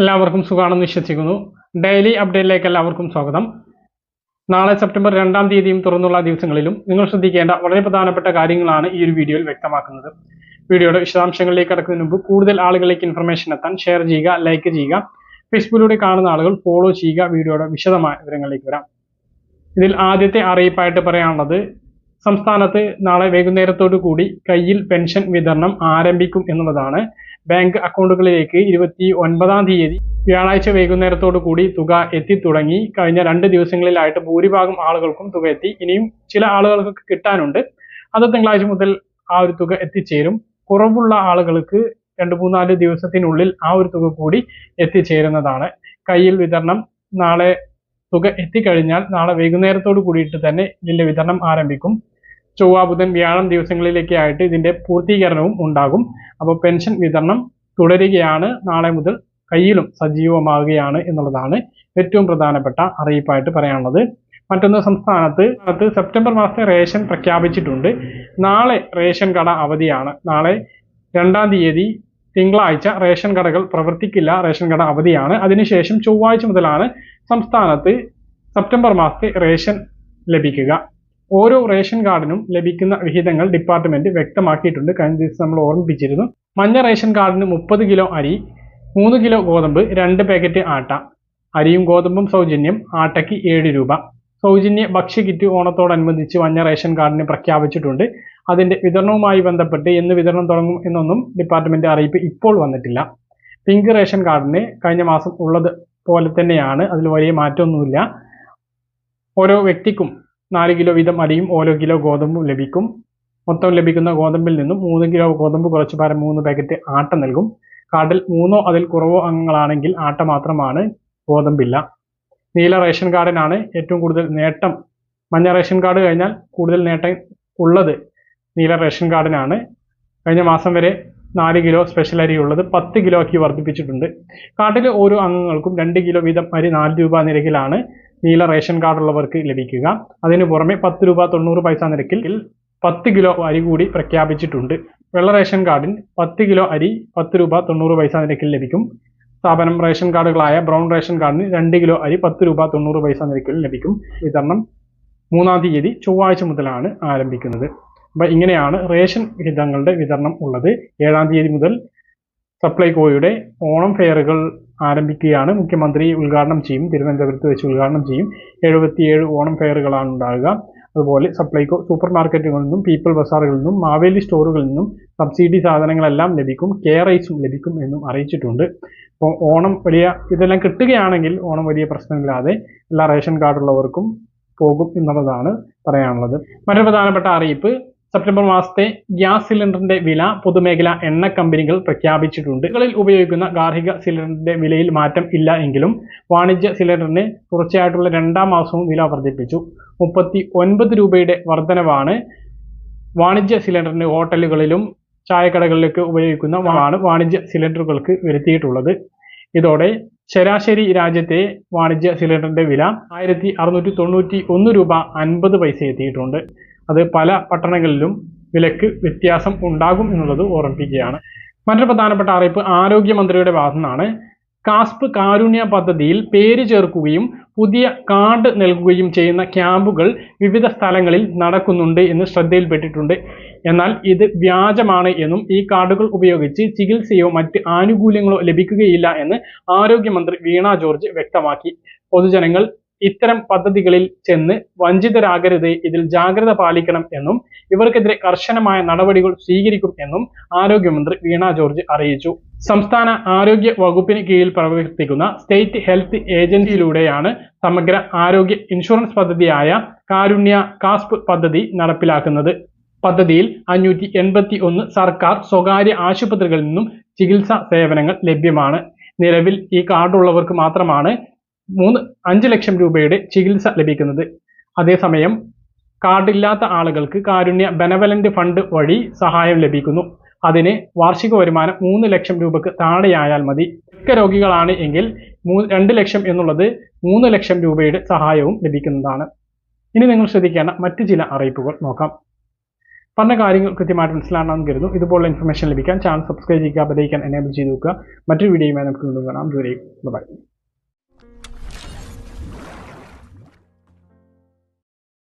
എല്ലാവർക്കും സുഖമാണെന്ന് വിശ്വസിക്കുന്നു. ഡെയിലി അപ്ഡേറ്റിലേക്ക് എല്ലാവർക്കും സ്വാഗതം. നാളെ സെപ്റ്റംബർ രണ്ടാം തീയതിയും തുറന്നുള്ള ദിവസങ്ങളിലും നിങ്ങൾ ശ്രദ്ധിക്കേണ്ട വളരെ പ്രധാനപ്പെട്ട കാര്യങ്ങളാണ് ഈ ഒരു വീഡിയോയിൽ വ്യക്തമാക്കുന്നത്. വീഡിയോയുടെ വിശദാംശങ്ങളിലേക്ക് കടക്കുന്നതിന് മുമ്പ് കൂടുതൽ ആളുകളിലേക്ക് ഇൻഫർമേഷൻ എത്താൻ ഷെയർ ചെയ്യുക ലൈക്ക് ചെയ്യുക ഫേസ്ബുക്കിലൂടെ കാണുന്ന ആളുകൾ ഫോളോ ചെയ്യുക വീഡിയോയുടെ വിശദമായ വിവരങ്ങളിലേക്ക് വരാം. ഇതിൽ ആദ്യത്തെ അറിയിപ്പായിട്ട് പറയാനുള്ളത് സംസ്ഥാനത്ത് നാളെ വൈകുന്നേരത്തോടു കൂടി കയ്യിൽ പെൻഷൻ വിതരണം ആരംഭിക്കും എന്നുള്ളതാണ്. ബാങ്ക് അക്കൗണ്ടുകളിലേക്ക് ഇരുപത്തി ഒൻപതാം തീയതി വ്യാഴാഴ്ച വൈകുന്നേരത്തോടു കൂടി തുക എത്തിത്തുടങ്ങി. കഴിഞ്ഞ രണ്ട് ദിവസങ്ങളിലായിട്ട് ഭൂരിഭാഗം ആളുകൾക്കും തുക എത്തി. ഇനിയും ചില ആളുകൾക്ക് കിട്ടാനുണ്ട്. അത് തിങ്കളാഴ്ച മുതൽ ആ ഒരു തുക എത്തിച്ചേരും. കുറവുള്ള ആളുകൾക്ക് രണ്ട് മൂന്നാൽ ദിവസത്തിനുള്ളിൽ ആ ഒരു തുക കൂടി എത്തിച്ചേരുന്നതാണ്. കയ്യിൽ വിതരണം നാളെ തുക എത്തിക്കഴിഞ്ഞാൽ നാളെ വൈകുന്നേരത്തോടു കൂടിയിട്ട് തന്നെ ഇതിന്റെ വിതരണം ആരംഭിക്കും. ചൊവ്വ ബുധൻ വ്യാഴം ദിവസങ്ങളിലേക്ക് ആയിട്ട് ഇതിന്റെ പൂർത്തീകരണവും ഉണ്ടാകും. അപ്പോൾ പെൻഷൻ വിതരണം തുടരുകയാണ്. നാളെ മുതൽ കയ്യിലും സജീവമാകുകയാണ് എന്നുള്ളതാണ് ഏറ്റവും പ്രധാനപ്പെട്ട അറിയിപ്പായിട്ട് പറയാനുള്ളത്. മറ്റൊന്ന് സംസ്ഥാനത്ത് അത് സെപ്റ്റംബർ മാസത്തെ റേഷൻ പ്രഖ്യാപിച്ചിട്ടുണ്ട്. നാളെ റേഷൻ കട അവധിയാണ്. നാളെ രണ്ടാം തീയതി തിങ്കളാഴ്ച റേഷൻ കടകൾ പ്രവർത്തിക്കില്ല. റേഷൻ കട അവധിയാണ്. അതിനുശേഷം ചൊവ്വാഴ്ച മുതലാണ് സംസ്ഥാനത്ത് സെപ്റ്റംബർ മാസത്തെ റേഷൻ ലഭിക്കുക. ഓരോ റേഷൻ കാർഡിനും ലഭിക്കുന്ന വിഹിതങ്ങൾ ഡിപ്പാർട്ട്മെന്റ് വ്യക്തമാക്കിയിട്ടുണ്ട്. കഴിഞ്ഞ ദിവസം നമ്മൾ ഓർമ്മിപ്പിച്ചിരുന്നു. മഞ്ഞ റേഷൻ കാർഡിന് മുപ്പത് കിലോ അരി മൂന്ന് കിലോ ഗോതമ്പ് രണ്ട് പാക്കറ്റ് ആട്ട. അരിയും ഗോതമ്പും സൗജന്യം ആട്ടയ്ക്ക് ഏഴ് രൂപ. സൗജന്യ ഭക്ഷ്യ കിറ്റ് ഓണത്തോടനുബന്ധിച്ച് മഞ്ഞ റേഷൻ കാർഡിന് പ്രഖ്യാപിച്ചിട്ടുണ്ട്. അതിന്റെ വിതരണവുമായി ബന്ധപ്പെട്ട് എന്ന് വിതരണം തുടങ്ങും എന്നൊന്നും ഡിപ്പാർട്ട്മെന്റ് അറിയിപ്പ് ഇപ്പോൾ വന്നിട്ടില്ല. പിങ്ക് റേഷൻ കാർഡിന് കഴിഞ്ഞ മാസം ഉള്ളത് പോലെ തന്നെയാണ്. അതിൽ വലിയ മാറ്റമൊന്നുമില്ല. ഓരോ വ്യക്തിക്കും നാല് കിലോ വീതം അരിയും ഓരോ കിലോ ഗോതമ്പും ലഭിക്കും. മൊത്തം ലഭിക്കുന്ന ഗോതമ്പിൽ നിന്നും മൂന്ന് കിലോ ഗോതമ്പ് കുറച്ച് പാരം മൂന്ന് പാക്കറ്റ് ആട്ട നൽകും. കാർഡിൽ മൂന്നോ അതിൽ കുറവോ അംഗങ്ങളാണെങ്കിൽ ആട്ട മാത്രമാണ് ഗോതമ്പില്ല. നീല റേഷൻ കാർഡിനാണ് ഏറ്റവും കൂടുതൽ നേട്ടം. മഞ്ഞ റേഷൻ കാർഡ് കഴിഞ്ഞാൽ കൂടുതൽ നേട്ടം ഉള്ളത് നീല റേഷൻ കാർഡിനാണ്. കഴിഞ്ഞ മാസം വരെ നാല് കിലോ സ്പെഷ്യൽ അരി ഉള്ളത് പത്ത് കിലോ ആക്കി വർദ്ധിപ്പിച്ചിട്ടുണ്ട്. കാർഡിലെ ഓരോ അംഗങ്ങൾക്കും രണ്ട് കിലോ വീതം അരി നാല് രൂപ നിരക്കിലാണ് നീല റേഷൻ കാർഡ് ഉള്ളവർക്ക് ലഭിക്കുക. അതിനു പുറമെ പത്ത് രൂപ തൊണ്ണൂറ് പൈസ നിരക്കിൽ പത്ത് കിലോ അരി കൂടി പ്രഖ്യാപിച്ചിട്ടുണ്ട്. വെള്ള റേഷൻ കാർഡിൽ പത്ത് കിലോ അരി പത്ത് രൂപ തൊണ്ണൂറ് പൈസ നിരക്കിൽ ലഭിക്കും. സ്ഥാപനം റേഷൻ കാർഡുകളായ ബ്രൗൺ റേഷൻ കാർഡിന് രണ്ട് കിലോ അരി പത്ത് രൂപ തൊണ്ണൂറ് പൈസ നിരക്കിൽ ലഭിക്കും. വിതരണം മൂന്നാം തീയതി ചൊവ്വാഴ്ച മുതലാണ് ആരംഭിക്കുന്നത്. അപ്പം ഇങ്ങനെയാണ് റേഷൻ വിഹിതങ്ങളുടെ വിതരണം ഉള്ളത്. ഏഴാം തീയതി മുതൽ സപ്ലൈകോയുടെ ഓണം ഫെയറുകൾ ആരംഭിക്കുകയാണ്. മുഖ്യമന്ത്രി ഉദ്ഘാടനം ചെയ്യും. തിരുവനന്തപുരത്ത് വെച്ച് ഉദ്ഘാടനം ചെയ്യും. എഴുപത്തിയേഴ് ഓണം ഫെയറുകളാണ് ഉണ്ടാകുക അതുപോലെ സപ്ലൈകോ സൂപ്പർ മാർക്കറ്റുകളിൽ നിന്നും പീപ്പിൾ ബസാറുകളിൽ നിന്നും മാവേലി സ്റ്റോറുകളിൽ നിന്നും സബ്സിഡി സാധനങ്ങളെല്ലാം ലഭിക്കും. കെയർ ഐസും ലഭിക്കും എന്നും അറിയിച്ചിട്ടുണ്ട്. അപ്പോൾ ഓണം വലിയ ഇതെല്ലാം കിട്ടുകയാണെങ്കിൽ ഓണം വലിയ പ്രശ്നമില്ലാതെ എല്ലാ റേഷൻ കാർഡുള്ളവർക്കും പോകും എന്നുള്ളതാണ് പറയാനുള്ളത്. മറ്റൊരു പ്രധാനപ്പെട്ട അറിയിപ്പ് സെപ്റ്റംബർ മാസത്തെ ഗ്യാസ് സിലിണ്ടറിന്റെ വില പൊതുമേഖലാ എണ്ണ കമ്പനികൾ പ്രഖ്യാപിച്ചിട്ടുണ്ട്. കളിൽ ഉപയോഗിക്കുന്ന ഗാർഹിക സിലിണ്ടറിന്റെ വിലയിൽ മാറ്റം ഇല്ല എങ്കിലും വാണിജ്യ സിലിണ്ടറിന് തുടർച്ചയായിട്ടുള്ള രണ്ടാം മാസവും വില വർദ്ധിപ്പിച്ചു. മുപ്പത്തി ഒൻപത് രൂപയുടെ വർധനവാണ് വാണിജ്യ സിലിണ്ടറിന് ഹോട്ടലുകളിലും ചായക്കടകളിലേക്ക് ഉപയോഗിക്കുന്ന ആണ് വാണിജ്യ സിലിണ്ടറുകൾക്ക് വരുത്തിയിട്ടുള്ളത്. ഇതോടെ ശരാശരി രാജ്യത്തെ വാണിജ്യ സിലിണ്ടറിന്റെ വില ആയിരത്തി അറുന്നൂറ്റി തൊണ്ണൂറ്റി ഒന്ന് രൂപ അൻപത് പൈസ എത്തിയിട്ടുണ്ട്. അത് പല പട്ടണങ്ങളിലും വിലക്ക് വ്യത്യാസം ഉണ്ടാകും എന്നുള്ളത് ഓർമ്മിപ്പിക്കുകയാണ്. മറ്റൊരു പ്രധാനപ്പെട്ട അറിയിപ്പ് ആരോഗ്യമന്ത്രിയുടെ ഭാഗത്തു നിന്നാണ് കാസ്പ് കാരുണ്യ പദ്ധതിയിൽ പേര് ചേർക്കുകയും പുതിയ കാർഡ് നൽകുകയും ചെയ്യുന്ന ക്യാമ്പുകൾ വിവിധ സ്ഥലങ്ങളിൽ നടക്കുന്നുണ്ട് എന്ന് ശ്രദ്ധയിൽപ്പെട്ടിട്ടുണ്ട്. എന്നാൽ ഇത് വ്യാജമാണ് എന്നും ഈ കാർഡുകൾ ഉപയോഗിച്ച് ചികിത്സയോ മറ്റ് ആനുകൂല്യങ്ങളോ ലഭിക്കുകയില്ല എന്ന് ആരോഗ്യമന്ത്രി വീണ ജോർജ് വ്യക്തമാക്കി. പൊതുജനങ്ങൾ ഇത്തരം പദ്ധതികളിൽ ചെന്ന് വഞ്ചിതരാകരുത് ഇതിൽ ജാഗ്രത പാലിക്കണം എന്നും ഇവർക്കെതിരെ കർശനമായ നടപടികൾ സ്വീകരിക്കും എന്നും ആരോഗ്യമന്ത്രി വീണ ജോർജ് അറിയിച്ചു. സംസ്ഥാന ആരോഗ്യ വകുപ്പിന് കീഴിൽ പ്രവർത്തിക്കുന്ന സ്റ്റേറ്റ് ഹെൽത്ത് ഏജൻസിയിലൂടെയാണ് സമഗ്ര ആരോഗ്യ ഇൻഷുറൻസ് പദ്ധതിയായ കാരുണ്യ കാസ്പ് പദ്ധതി നടപ്പിലാക്കുന്നത്. പദ്ധതിയിൽ അഞ്ഞൂറ്റി എൺപത്തി ഒന്ന് സർക്കാർ സ്വകാര്യ ആശുപത്രികളിൽ നിന്നും ചികിത്സാ സേവനങ്ങൾ ലഭ്യമാണ്. നിലവിൽ ഈ കാർഡുള്ളവർക്ക് മാത്രമാണ് മൂന്ന് അഞ്ച് ലക്ഷം രൂപയുടെ ചികിത്സ ലഭിക്കുന്നത്. അതേസമയം കാർഡില്ലാത്ത ആളുകൾക്ക് കാരുണ്യ ബെനവലന്റ് ഫണ്ട് വഴി സഹായം ലഭിക്കുന്നു. അതിന് വാർഷിക വരുമാനം മൂന്ന് ലക്ഷം രൂപക്ക് താഴെയായാൽ മതി. മിക്ക രോഗികളാണ് എങ്കിൽ മൂ രണ്ട് ലക്ഷം എന്നുള്ളത് മൂന്ന് ലക്ഷം രൂപയുടെ സഹായവും ലഭിക്കുന്നതാണ്. ഇനി നിങ്ങൾ ശ്രദ്ധിക്കേണ്ട മറ്റ് ചില അറിയിപ്പുകൾ നോക്കാം. പറഞ്ഞ കാര്യങ്ങൾ കൃത്യമായിട്ട് മനസ്സിലാണെന്ന് കരുതുന്നു. ഇതുപോലുള്ള ഇൻഫർമേഷൻ ലഭിക്കാൻ ചാനൽ സബ്സ്ക്രൈബ് ചെയ്യുക ബെലൈക്കൻ എനേബിൾ ചെയ്ത് നോക്കുക മറ്റൊരു വീഡിയോയുമായി നമുക്ക് വീണ്ടും കാണാം. ദൂരേക്കും ബൈ